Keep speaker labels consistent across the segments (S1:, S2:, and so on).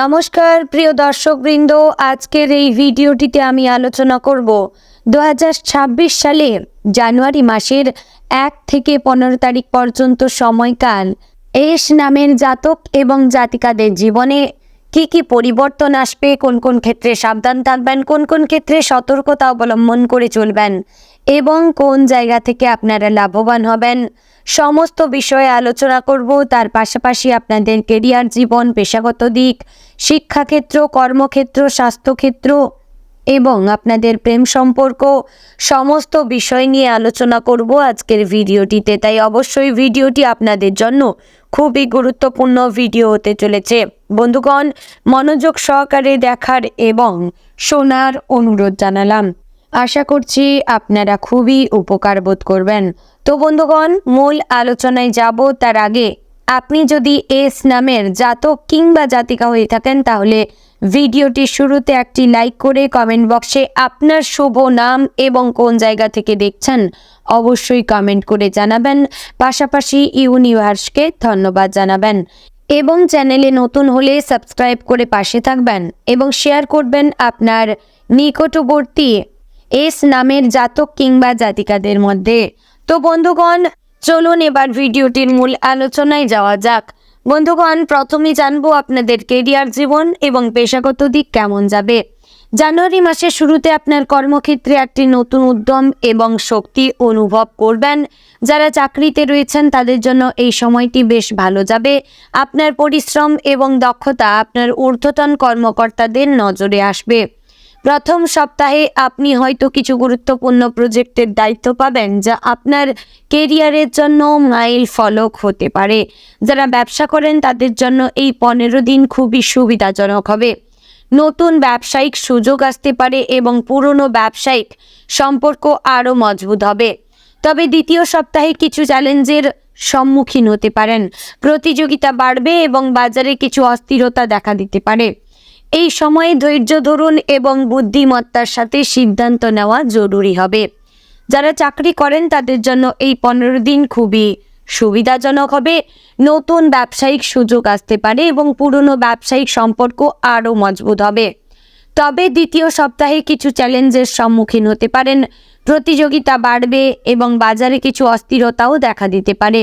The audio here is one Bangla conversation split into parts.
S1: নমস্কার, প্রিয় দর্শকবৃন্দ। আজকের এই ভিডিওটিতে আমি আলোচনা করব দু হাজার ছাব্বিশ সালে জানুয়ারি মাসের এক থেকে পনেরো তারিখ পর্যন্ত সময়কাল। এস নামের জাতক এবং জাতিকাদের জীবনে কি কি পরিবর্তন আসবে, কোন কোন ক্ষেত্রে সাবধান থাকবেন, কোন কোন ক্ষেত্রে সতর্কতা অবলম্বন করে চলবেন এবং কোন জায়গা থেকে আপনারা লাভবান হবেন, সমস্ত বিষয়ে আলোচনা করব। তার পাশাপাশি আপনাদের কেরিয়ার জীবন, পেশাগত দিক, শিক্ষাক্ষেত্র, কর্মক্ষেত্র, স্বাস্থ্যক্ষেত্র এবং আপনাদের প্রেম সম্পর্ক সমস্ত বিষয় নিয়ে আলোচনা করব আজকের ভিডিওটিতে। তাই অবশ্যই ভিডিওটি আপনাদের জন্য খুবই গুরুত্বপূর্ণ ভিডিও হতে চলেছে। বন্ধুগণ, মনোযোগ সহকারে দেখার এবং শোনার অনুরোধ জানালাম। আশা করছি আপনারা খুবই উপকার বোধ করবেন। তো বন্ধুগণ, মূল আলোচনায় যাব তার আগে আপনি যদি এস নামের জাতক কিংবা জাতিকা হয়ে থাকেন, তাহলে ভিডিওটি শুরুতে একটি লাইক করে কমেন্ট বক্সে আপনার শুভ নাম এবং কোন জায়গা থেকে দেখছেন অবশ্যই কমেন্ট করে জানাবেন। পাশাপাশি ইউনিভার্সকে ধন্যবাদ জানাবেন। এবং চ্যানেলে নতুন হলে সাবস্ক্রাইব করে পাশে থাকবেন এবং শেয়ার করবেন আপনার নিকটবর্তী এস নামের জাতক কিংবা জাতিকাদের মধ্যে। তো বন্ধুগণ, চলুন এবার ভিডিওটির মূল আলোচনায় যাওয়া যাক। বন্ধুগণ প্রথমে জানব আপনাদের কেরিয়ার জীবন এবং পেশাগত দিক কেমন যাবে। জানুয়ারি মাসের শুরুতে আপনার কর্মক্ষেত্রে একটি নতুন উদ্যম এবং শক্তি অনুভব করবেন। যারা চাকরিতে রয়েছেন, তাদের জন্য এই সময়টি বেশ ভালো যাবে। আপনার পরিশ্রম এবং দক্ষতা আপনার ঊর্ধ্বতন কর্মকর্তাদের নজরে আসবে। প্রথম সপ্তাহে আপনি হয়তো কিছু গুরুত্বপূর্ণ প্রজেক্টের দায়িত্ব পাবেন, যা আপনার কেরিয়ারের জন্য মাইল ফলক হতে পারে। যারা ব্যবসা করেন, তাদের জন্য এই পনেরো দিন খুবই সুবিধাজনক হবে। নতুন ব্যবসায়িক সুযোগ আসতে পারে এবং পুরনো ব্যবসায়িক সম্পর্ক আরও মজবুত হবে। তবে দ্বিতীয় সপ্তাহে কিছু চ্যালেঞ্জের সম্মুখীন হতে পারেন। প্রতিযোগিতা বাড়বে এবং বাজারে কিছু অস্থিরতা দেখা দিতে পারে। এই সময়ে ধৈর্য ধরুন এবং বুদ্ধিমত্তার সাথে সিদ্ধান্ত নেওয়া জরুরি হবে। যারা চাকরি করেন তাদের জন্য এই পনেরো দিন খুবই সুবিধাজনক হবে। নতুন ব্যবসায়িক সুযোগ আসতে পারে এবং পুরনো ব্যবসায়িক সম্পর্ক আরও মজবুত হবে। তবে দ্বিতীয় সপ্তাহে কিছু চ্যালেঞ্জের সম্মুখীন হতে পারেন। প্রতিযোগিতা বাড়বে এবং বাজারে কিছু অস্থিরতাও দেখা দিতে পারে।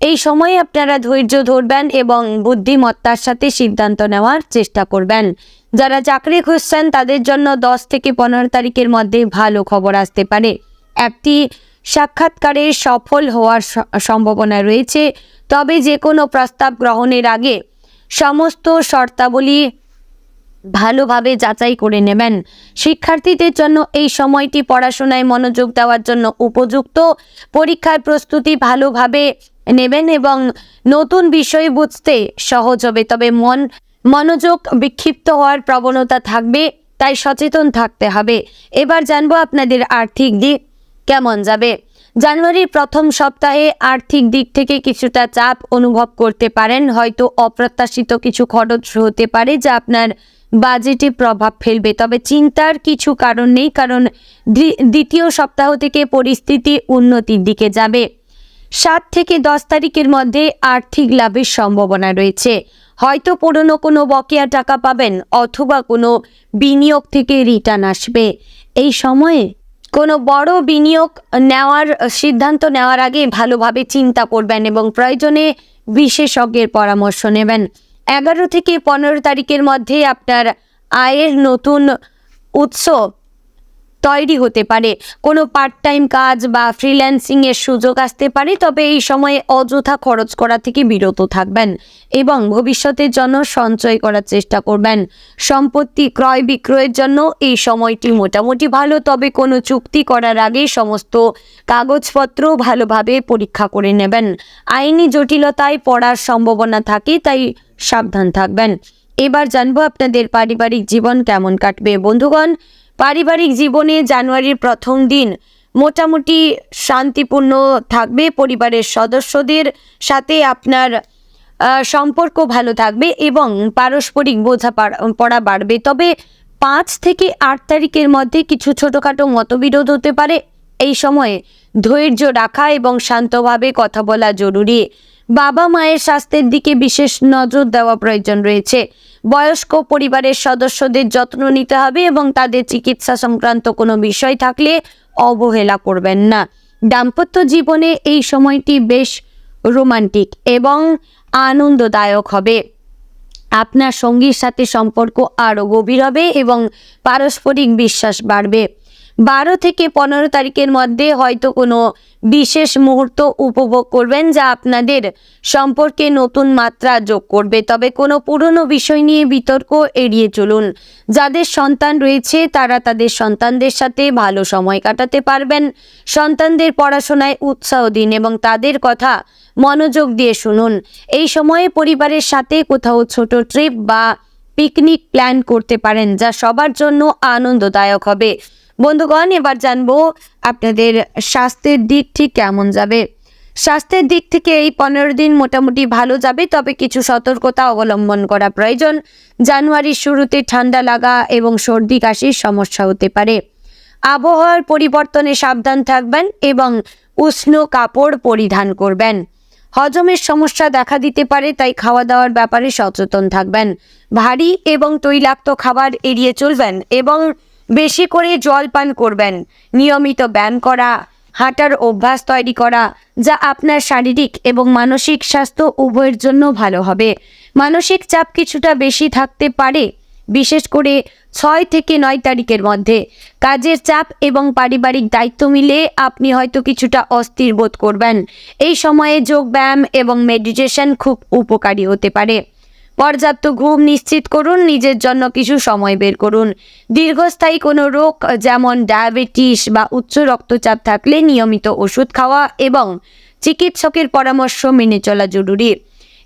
S1: এই সময়ে আপনারা ধৈর্য ধরবেন এবং বুদ্ধিমত্তার সাথে সিদ্ধান্ত নেওয়ার চেষ্টা করবেন। যারা চাকরি খুঁজছেন, তাদের জন্য দশ থেকে পনেরো তারিখের মধ্যে ভালো খবর আসতে পারে। একটি সাক্ষাৎকারে সফল হওয়ার সম্ভাবনা রয়েছে। তবে যে কোনো প্রস্তাব গ্রহণের আগে সমস্ত শর্তাবলী ভালোভাবে যাচাই করে নেবেন। শিক্ষার্থীদের জন্য এই সময়টি পড়াশোনায় মনোযোগ দেওয়ার জন্য উপযুক্ত। পরীক্ষার প্রস্তুতি ভালোভাবে নেবেন এবং নতুন বিষয় বুঝতে সহজ হবে। তবে মন, মনোযোগ বিক্ষিপ্ত হওয়ার প্রবণতা থাকবে, তাই সচেতন থাকতে হবে। এবার জানব আপনাদের আর্থিক দিক। কেমন যাবে? জানুয়ারির প্রথম সপ্তাহে আর্থিক দিক থেকে কিছুটা চাপ অনুভব করতে পারেন, হয়তো অপ্রত্যাশিত কিছু খরচ হতে পারে যা আপনার বাজেটে প্রভাব ফেলবে। তবে চিন্তার কিছু কারণ নেই, কারণ দ্বি- দ্বিতীয় সপ্তাহ থেকে পরিস্থিতি উন্নতির দিকে যাবে। সাত থেকে দশ তারিখের মধ্যে আর্থিক লাভের সম্ভাবনা রয়েছে। হয়তো পুরনো কোনো বকেয়া টাকা পাবেন অথবা কোনো বিনিয়োগ থেকে রিটার্ন আসবে। এই সময়ে কোনো বড় বিনিয়োগ নেওয়ার, সিদ্ধান্ত নেওয়ার আগে ভালোভাবে চিন্তা করবেন এবং প্রয়োজনে বিশেষজ্ঞের পরামর্শ নেবেন। এগারো থেকে পনেরো তারিখের মধ্যে আপনার আয়ের নতুন উৎস তৈরি হতে পারে। কোনো পার্ট টাইম কাজ বা ফ্রিল্যান্সিংয়ের সুযোগ আসতে পারে, তবে এই সময়ে অযথা খরচ করা থেকে বিরত থাকবেন এবং ভবিষ্যতের জন্য সঞ্চয় করার চেষ্টা করবেন। সম্পত্তি ক্রয় বিক্রয়ের জন্য এই সময়টি মোটামুটি ভালো, তবে কোনো চুক্তি করার আগে সমস্ত কাগজপত্র ভালোভাবে পরীক্ষা করে নেবেন। আইনি জটিলতায় পড়ার সম্ভাবনা থাকে, তাই সাবধান থাকবেন। এবার জানব আপনাদের পারিবারিক জীবন কেমন কাটবে। বন্ধুগণ পারিবারিক জীবনে জানুয়ারির প্রথম দিন মোটামুটি শান্তিপূর্ণ থাকবে, পরিবারের সদস্যদের সাথে আপনার সম্পর্ক ভালো থাকবে এবং পারস্পরিক বোঝা পড়া বাড়বে। তবে পাঁচ থেকে আট তারিখের মধ্যে কিছু ছোটোখাটো মতবিরোধ হতে পারে। এই সময়ে ধৈর্য রাখা এবং শান্তভাবে কথা বলা জরুরি। বাবা মায়ের স্বাস্থ্যের দিকে বিশেষ নজর দেওয়া প্রয়োজন রয়েছে। বয়স্ক পরিবারের সদস্যদের যত্ন নিতে হবে এবং তাদের চিকিৎসা সংক্রান্ত কোনো বিষয় থাকলে অবহেলা করবেন না। দাম্পত্য জীবনে এই সময়টি বেশ রোমান্টিক এবং আনন্দদায়ক হবে। আপনার সঙ্গীর সাথে সম্পর্ক আরও গভীর হবে এবং পারস্পরিক বিশ্বাস বাড়বে। বারো থেকে পনেরো তারিখের মধ্যে হয়তো কোনো বিশেষ মুহূর্ত উপভোগ করবেন যা আপনাদের সম্পর্কে নতুন মাত্রা যোগ করবে। তবে কোনো পুরনো বিষয় নিয়ে বিতর্ক এড়িয়ে চলুন। যাদের সন্তান রয়েছে, তারা তাদের সন্তানদের সাথে ভালো সময় কাটাতে পারবেন। সন্তানদের পড়াশোনায় উৎসাহ দিন এবং তাদের কথা মনোযোগ দিয়ে শুনুন। এই সময়ে পরিবারের সাথে কোথাও ছোট ট্রিপ বা পিকনিক প্ল্যান করতে পারেন, যা সবার জন্য আনন্দদায়ক হবে। বন্ধুগণ, এবার জানব আপনাদের স্বাস্থ্যের দিক ঠিক কেমন যাবে। স্বাস্থ্যের দিক থেকে এই পনেরো দিন মোটামুটি ভালো যাবে, তবে কিছু সতর্কতা অবলম্বন করা প্রয়োজন। জানুয়ারির শুরুতে ঠান্ডা লাগা এবং সর্দি কাশির সমস্যা হতে পারে। আবহাওয়ার পরিবর্তনে সাবধান থাকবেন এবং উষ্ণ কাপড় পরিধান করবেন। হজমের সমস্যা দেখা দিতে পারে, তাই খাওয়া দাওয়ার ব্যাপারে সচেতন থাকবেন। ভারী এবং তৈলাক্ত খাবার এড়িয়ে চলবেন এবং বেশি করে জল পান করবেন। নিয়মিত ব্যায়াম করা, হাঁটার অভ্যাস তৈরি করা, যা আপনার শারীরিক এবং মানসিক স্বাস্থ্য উভয়ের জন্য ভালো হবে। মানসিক চাপ কিছুটা বেশি থাকতে পারে, বিশেষ করে ছয় থেকে নয় তারিখের মধ্যে। কাজের চাপ এবং পারিবারিক দায়িত্ব মিলে আপনি হয়তো কিছুটা অস্থির বোধ করবেন। এই সময়ে যোগ ব্যায়াম এবং মেডিটেশন খুব উপকারী হতে পারে। পর্যাপ্ত ঘুম নিশ্চিত করুন, নিজের জন্য কিছু সময় বের করুন। দীর্ঘস্থায়ী কোনো রোগ যেমন ডায়াবেটিস বা উচ্চ রক্তচাপ থাকলে নিয়মিত ওষুধ খাওয়া এবং চিকিৎসকের পরামর্শ মেনে চলা জরুরি।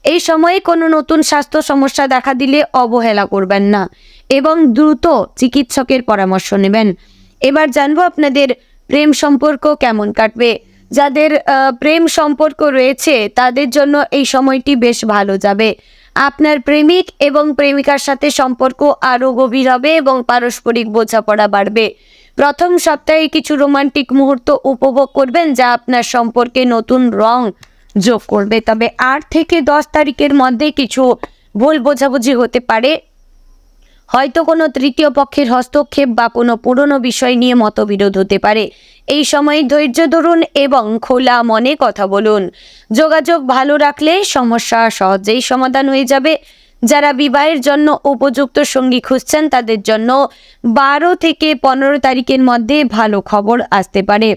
S1: এই সময়ে কোনো নতুন স্বাস্থ্য সমস্যা দেখা দিলে অবহেলা করবেন না এবং দ্রুত চিকিৎসকের পরামর্শ নেবেন। এবার জানব আপনাদের প্রেম সম্পর্ক কেমন কাটবে। যাদের প্রেম সম্পর্ক রয়েছে, তাদের জন্য এই সময়টি বেশ ভালো যাবে। আপনার প্রেমিক এবং প্রেমিকার সাথে সম্পর্ক আরও গভীর হবে এবং পারস্পরিক বোঝাপড়া বাড়বে। প্রথম সপ্তাহে কিছু রোমান্টিক মুহূর্ত উপভোগ করবেন যা আপনার সম্পর্কে নতুন রং যোগ করবে। তবে আট থেকে দশ তারিখের মধ্যে কিছু ভুল বোঝাবুঝি হতে পারে। হয়তো কোনো তৃতীয় পক্ষের হস্তক্ষেপ বা কোনো পুরনো বিষয় নিয়ে মতবিরোধ হতে পারে। এই সময় ধৈর্য ধরুন এবং খোলা মনে কথা বলুন। যোগাযোগ ভালো রাখলে সমস্যা সহজেই সমাধান হয়ে যাবে। যারা বিবাহের জন্য উপযুক্ত সঙ্গী খুঁজছেন, তাদের জন্য বারো থেকে পনেরো তারিখের মধ্যে ভালো খবর আসতে পারে।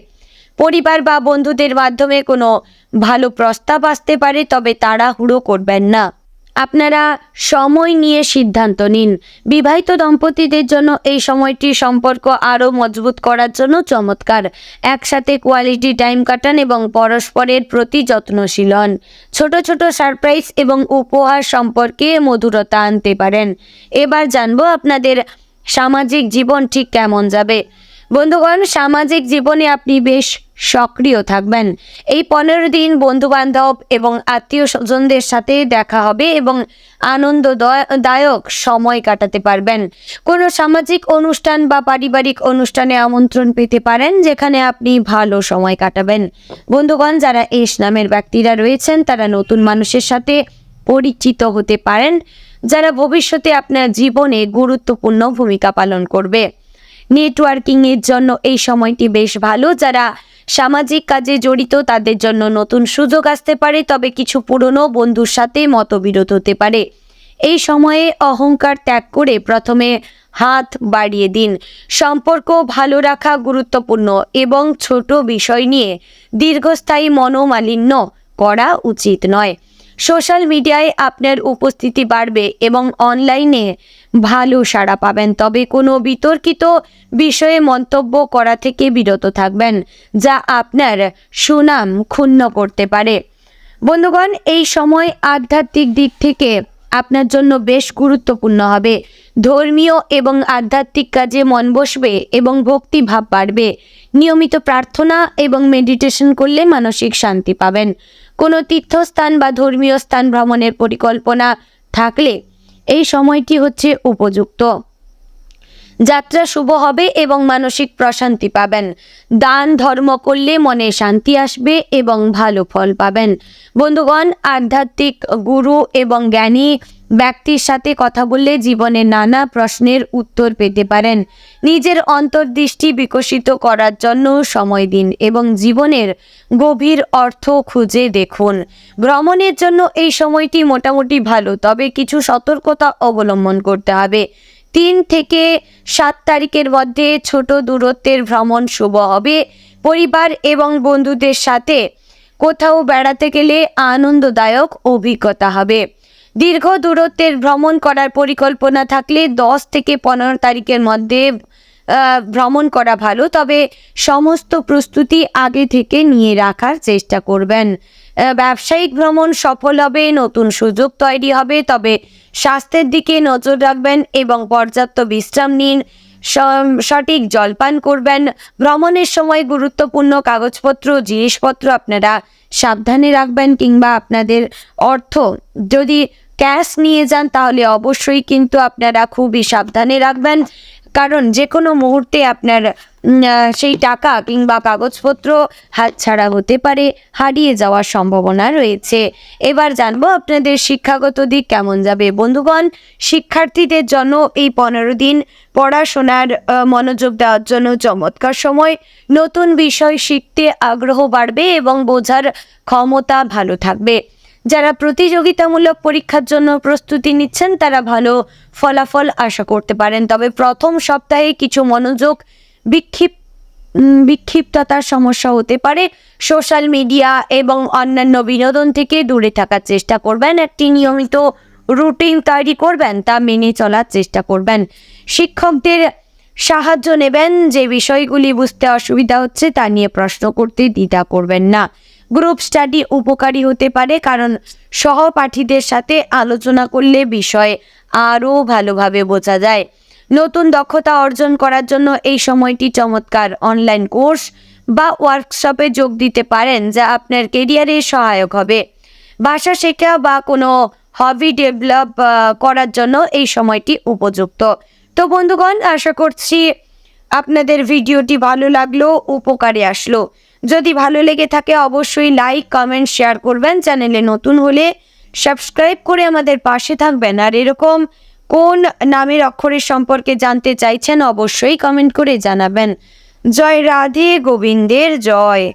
S1: পরিবার বা বন্ধুদের মাধ্যমে কোনো ভালো প্রস্তাব আসতে পারে, তবে তাড়াহুড়ো করবেন না। আপনারা সময় নিয়ে সিদ্ধান্ত নিন। বিবাহিত দম্পতিদের জন্য এই সময়টি সম্পর্ক আরও মজবুত করার জন্য চমৎকার। একসাথে কোয়ালিটি টাইম কাটান এবং পরস্পরের প্রতি যত্নশীল হন। ছোট ছোট সারপ্রাইজ এবং উপহার সম্পর্কে মধুরতা আনতে পারেন। এবার জানব আপনাদের সামাজিক জীবন ঠিক কেমন যাবে। বন্ধুগণ, সামাজিক জীবনে আপনি বেশ সক্রিয় থাকবেন। এই পনেরো দিন বন্ধু বান্ধব এবং আত্মীয় স্বজনদের সাথে দেখা হবে এবং আনন্দদায়ক সময় কাটাতে পারবেন। কোনো সামাজিক অনুষ্ঠান বা পারিবারিক অনুষ্ঠানে আমন্ত্রণ পেতে পারেন, যেখানে আপনি ভালো সময় কাটাবেন। বন্ধুগণ, যারা এস নামের ব্যক্তিরা রয়েছেন, তারা নতুন মানুষের সাথে পরিচিত হতে পারেন, যারা ভবিষ্যতে আপনার জীবনে গুরুত্বপূর্ণ ভূমিকা পালন করবে। নেটওয়ার্কিংয়ের জন্য এই সময়টি বেশ ভালো, যারা সামাজিক কাজে জড়িত, তাদের জন্য নতুন সুযোগ আসতে পারে, তবে কিছু পুরনো বন্ধুর সাথে মতবিরোধ হতে পারে। এই সময়ে অহংকার ত্যাগ করে প্রথমে হাত বাড়িয়ে দিন। সম্পর্ক ভালো রাখা গুরুত্বপূর্ণ এবং ছোট বিষয় নিয়ে দীর্ঘস্থায়ী মনোমালিন্য করা উচিত নয়। সোশ্যাল মিডিয়ায় আপনার উপস্থিতি বাড়বে এবং অনলাইনে ভালো সাড়া পাবেন। তবে কোনো বিতর্কিত বিষয়ে মন্তব্য করা থেকে বিরত থাকবেন, যা আপনার সুনাম ক্ষুণ্ণ করতে পারে। বন্ধুগণ, এই সময় আধ্যাত্মিক দিক থেকে আপনার জন্য বেশ গুরুত্বপূর্ণ হবে। ধর্মীয় এবং আধ্যাত্মিক কাজে মন বসবে এবং ভক্তিভাব বাড়বে। নিয়মিত প্রার্থনা এবং মেডিটেশন করলে মানসিক শান্তি পাবেন। কোনো তীর্থস্থান বা ধর্মীয় স্থান ভ্রমণের পরিকল্পনা থাকলে এই সময়টি হচ্ছে উপযুক্ত। যাত্রা শুভ হবে এবং মানসিক প্রশান্তি পাবেন। দান, ধর্ম করলে মনে শান্তি আসবে এবং ভালো ফল পাবেন। বন্ধুগণ, আধ্যাত্মিক গুরু এবং জ্ঞানী ব্যক্তির সাথে কথা বললে জীবনে নানা প্রশ্নের উত্তর পেতে পারেন। নিজের অন্তর্দৃষ্টি বিকশিত করার জন্য সময় দিন এবং জীবনের গভীর অর্থ খুঁজে দেখুন। ভ্রমণের জন্য এই সময়টি মোটামুটি ভালো, তবে কিছু সতর্কতা অবলম্বন করতে হবে। তিন থেকে সাত তারিখের মধ্যে ছোট দূরত্বের ভ্রমণ শুভ হবে। পরিবার এবং বন্ধুদের সাথে কোথাও বেড়াতে গেলে আনন্দদায়ক অভিজ্ঞতা হবে। দীর্ঘ দূরত্বের ভ্রমণ করার পরিকল্পনা থাকলে দশ থেকে পনেরো তারিখের মধ্যে ভ্রমণ করা ভালো। তবে সমস্ত প্রস্তুতি আগে থেকে নিয়ে রাখার চেষ্টা করবেন। ব্যবসায়িক ভ্রমণ সফল হবে, নতুন সুযোগ তৈরি হবে। তবে স্বাস্থ্যের দিকে নজর রাখবেন এবং পর্যাপ্ত বিশ্রাম নিন। সঠিক জলপান করবেন। ভ্রমণের সময় গুরুত্বপূর্ণ কাগজপত্র, জিনিসপত্র আপনারা সাবধানে রাখবেন কিংবা আপনাদের অর্থ। যদি ক্যাশ নিয়ে যান তাহলে অবশ্যই কিন্তু আপনারা খুবই সাবধানে রাখবেন। কারণ যে কোনো মুহূর্তে আপনার সেই টাকা কিংবা কাগজপত্র হাতছাড়া হতে পারে, হারিয়ে যাওয়ার সম্ভাবনা রয়েছে। এবার জানব আপনাদের শিক্ষাগত দিক কেমন যাবে। বন্ধুগণ, শিক্ষার্থীদের জন্য এই পনেরো দিন পড়াশোনার মনোযোগ দেওয়ার জন্য চমৎকার সময়। নতুন বিষয় শিখতে আগ্রহ বাড়বে এবং বোঝার ক্ষমতা ভালো থাকবে। যারা প্রতিযোগিতামূলক পরীক্ষার জন্য প্রস্তুতি নিচ্ছেন, তারা ভালো ফলাফল আশা করতে পারেন। তবে প্রথম সপ্তাহে কিছু মনোযোগ বিক্ষিপ্ত বিক্ষিপ্ততার সমস্যা হতে পারে। সোশ্যাল মিডিয়া এবং অন্যান্য বিনোদন থেকে দূরে থাকার চেষ্টা করবেন। একটি নিয়মিত রুটিন তৈরি করবেন, তা মেনে চলার চেষ্টা করবেন। শিক্ষকদের সাহায্য নেবেন, যে বিষয়গুলি বুঝতে অসুবিধা হচ্ছে তা নিয়ে প্রশ্ন করতে দ্বিধা করবেন না। গ্রুপ স্টাডি উপকারী হতে পারে, কারণ সহপাঠীদের সাথে আলোচনা করলে বিষয় আরও ভালোভাবে বোঝা যায়। নতুন দক্ষতা অর্জন করার জন্য এই সময়টি চমৎকার। অনলাইন কোর্স বা ওয়ার্কশপে যোগ দিতে পারেন, যা আপনার কেরিয়ারে সহায়ক হবে। ভাষা শেখা বা কোনো হবি ডেভেলপ করার জন্য এই সময়টি উপযুক্ত। তো বন্ধুগণ, আশা করছি আপনাদের ভিডিওটি ভালো লাগল, উপকারে আসলো। যদি ভালো লেগে থাকে অবশ্যই লাইক কমেন্ট শেয়ার করবেন। চ্যানেলে নতুন হলে সাবস্ক্রাইব করে আমাদের পাশে থাকবেন। আর এরকম কোন নামের অক্ষরের সম্পর্কে জানতে চাইছেন অবশ্যই কমেন্ট করে জানাবেন। জয় রাধে গোবিন্দের, জয়।